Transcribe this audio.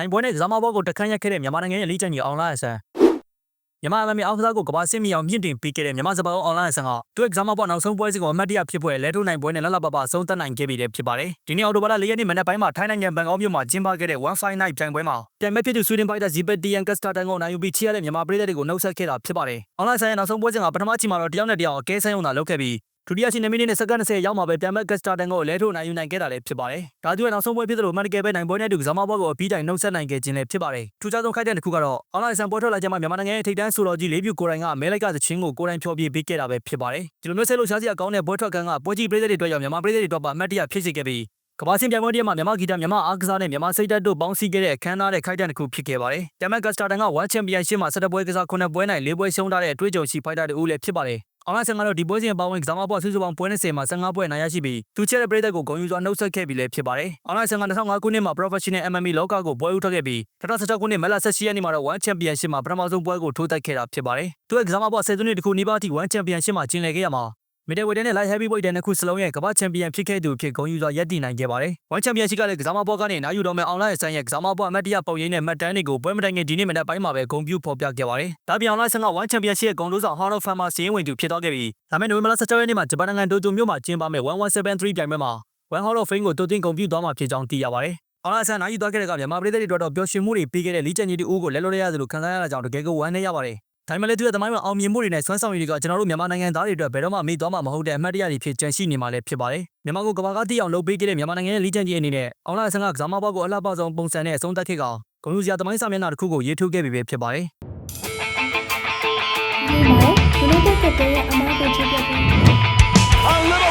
နိုင်ပွဲနဲ့ကစားမဘောကိုတခန့်ရက်ခဲ့တဲ့မြန်မာနိုင်ငံရဲ့လေးချန်ကြီးအောင်လာဆန်မြန်မာအမမီအောက်ကစားကိုကမ္ဘာစစ်မီအောင်မြင့်တင်ပေးခဲ့တဲ့မြန်မာစပါးအောင်လာဆန်ကသူ့ကစားမဘောနောက်ဆုံးပွဲစဉ်ကိုအမတ်တရဖြစ်ပွဲလဲထိုးနိုင်ပွဲနဲ့လလပပဆုံးသက်နိုင်ခဲ့ပြီလည်းဖြစ်ပါတယ်ဒီနေ့အော်တိုဘာလ၄ရက်နေ့မနက်ပိုင်းမှာထိုင်းနိုင်ငံဘန်ကောက်မြို့မှာကျင်းပခဲ့တဲ့1 Fight Night ပြိုင်ပွဲမှာပြိုင်မဲ့ဖြစ်သူဆွီဒင်ပိုက်တာဇီပက်တီယန်ကစတာတန်ကိုနိုင်ယူပြီးချီရတဲ့မြန်မာပြည်သက်တွေကိုနှုတ်ဆက်ခဲ့တာဖြစ်ပါတယ်အောင်လာဆန်ရဲ့နောက်ဆုံးပွဲစဉ်ကပထမချီမှာတော့တယောက်နဲ့တယောက်အကဲဆန်းရုံသာလုပ်ခဲ့ပြီး ဒုတိယချင်း2မိနစ်နဲ့စက္ကန့်20ရောက်မှာပဲပြန်မဲ့ကစတာတန်ကိုလဲထိုးနိုင်ယူနိုင်ခဲ့တာလည်းဖြစ်ပါတယ်။ဒါသူရဲ့နောက်ဆုံးပွဲဖြစ်သလိုမန်တကယ်ပဲနိုင်ပွဲနဲ့တူကစားမပွဲကိုအပြီးတိုင်နှုတ်ဆက်နိုင်ခဲ့ခြင်းလည်းဖြစ်ပါတယ်။ထူးခြားဆုံးခိုက်တဲ့တစ်ခုကတော့အွန်လိုင်းဆန်ပွဲထွက်လာကြမှာမြန်မာနိုင်ငံရဲ့ထိပ်တန်းဆိုတော်ကြီးလေးပြူကိုရိုင်းကမဲလိုက်ကသချင်းကိုကိုရိုင်းဖြောပြပေးခဲ့တာပဲဖြစ်ပါတယ်။ဒီလိုမျိုးဆက်လို့ရှားစရာကောင်းတဲ့ပွဲထွက်ကန်ကပွဲကြီးပြည်သက်တွေအတွက်ရောမြန်မာပြည်သက်တွေအတွက်ပါအမှတ်တရဖြစ်စေခဲ့ပြီးကမ္ဘာစင်ပြိုင်ပွဲတည်းမှာမြန်မာဂီတမြန်မာအားကစားနဲ့မြန်မာစိတ်ဓာတ်တို့ပေါင်းစည်းခဲ့တဲ့အခမ်းအနားတဲ့ခိုက်တန်တစ်ခုဖြစ်ခဲ့ပါတယ်။တမန်ကစတာတန်က1ချန်ပီယံရှစ်မှာ17ပွဲကစား9ပွဲနိုင်4ပွဲရှုံးထားတဲ့အတွေ့အကြုံရှိဖိုက်တာတူလည်းဖြစ်ပါတယ်။ အောင်လာဆန်ကတော့ဒီပွဲစဉ်အပေါင်းဝင်ကစားမပွဲစုစုပေါင်းပွဲ20မှာ15ပွဲနိုင်ရရှိပြီးသူချက်တဲ့ပရိသတ်ကိုဂုဏ်ယူစွာနှုတ်ဆက်ခဲ့ပြီးလည်းဖြစ်ပါတယ်။အောင်လာဆန်က2005ခုနှစ်မှာ Professional MMA လောကကိုပွဲဦးထွက်ခဲ့ပြီး2016ခုနှစ်မက်လာ18ရက်နေ့မှာတော့1 Championship မှာပထမဆုံးပွဲကိုထိုးတက်ခဲ့တာဖြစ်ပါတယ်။သူရဲ့ကစားမပွဲ10စုနှစ်တခုနီးပါးအထိ1 Championship မှာကျင်းလည်ခဲ့ရမှာ မီဒဝေဒန်နဲ့ light heavyweight တဲ့နှစ်ခုစလုံးရဲ့ကမ္ဘာချန်ပီယံဖြစ်ခဲ့သူဖြစ်ဂုဏ်ယူစွာရပ်တည်နိုင်ခဲ့ပါတယ်။ One Championship ကလည်းကစားမပွဲကနေနာယူတော်မဲ့ online ဆိုင်ရဲ့ကစားမပွဲအမတ်တရပုံရိပ်နဲ့မှတ်တမ်းတွေကိုပွဲမတိုင်ခင်ဒီနေ့မနက်ပိုင်းမှာပဲဂုဏ်ပြုဖော်ပြခဲ့ပါတယ်။ဒါပြင် online ဆန်က One Championship ရဲ့ဂုဏ်ထူးဆောင် Hall of Fame မှာစီးရင်ဝင်သူဖြစ်တော့ခဲ့ပြီးဒါမဲ့နိုဝင်ဘာလ16ရက်နေ့မှာဂျပန်နိုင်ငံတိုကျိုမြို့မှာကျင်းပမဲ့1173ပြိုင်ပွဲမှာ One Hall of Fame ကိုတိုတင်ဂုဏ်ပြုသွားမှာဖြစ်ကြောင်းသိရပါတယ်။အောင်လာဆန်နိုင်ယူသွားခဲ့တဲ့ကမြန်မာပြည်သက်တွေအတွက်တော့ပျော်ရွှင်မှုတွေပေးခဲ့တဲ့လီချန်ကြီးတူဦးကိုလက်လွတ်ရရသလိုခံစားရတာကြောင့်တကယ်ကိုဝမ်းနည်းရပါတယ်။ ဒါမှလည်းသူရဲ့သမိုင်းမှာအောင်မြင်မှုတွေနဲ့စွမ်းဆောင်ရည်တွေကကျွန်တော်တို့မြန်မာနိုင်ငံသားတွေအတွက်ဘယ်တော့မှမေ့သွားမှာမဟုတ်တဲ့အမှတ်တရတွေဖြစ်ကျန်ရှိနေမှာလည်းဖြစ်ပါတယ်။မြန်မာကိုကမ္ဘာကသိအောင်လုပ်ပေးခဲ့တဲ့မြန်မာနိုင်ငံရဲ့လီချန်ကြီးအနေနဲ့အောင်လာဆန်ကကစားမဘောကိုအလှပဆုံးပုံစံနဲ့အဆုံးသတ်ခဲ့ကောင်ဂုဏ်ယူစရာသမိုင်းစာမျက်နှာတစ်ခုကိုရေးထိုးခဲ့ပြီပဲဖြစ်ပါတယ်။ဒီမှာ United ကတည်းကအမားကိုချပြပေး And Liverpool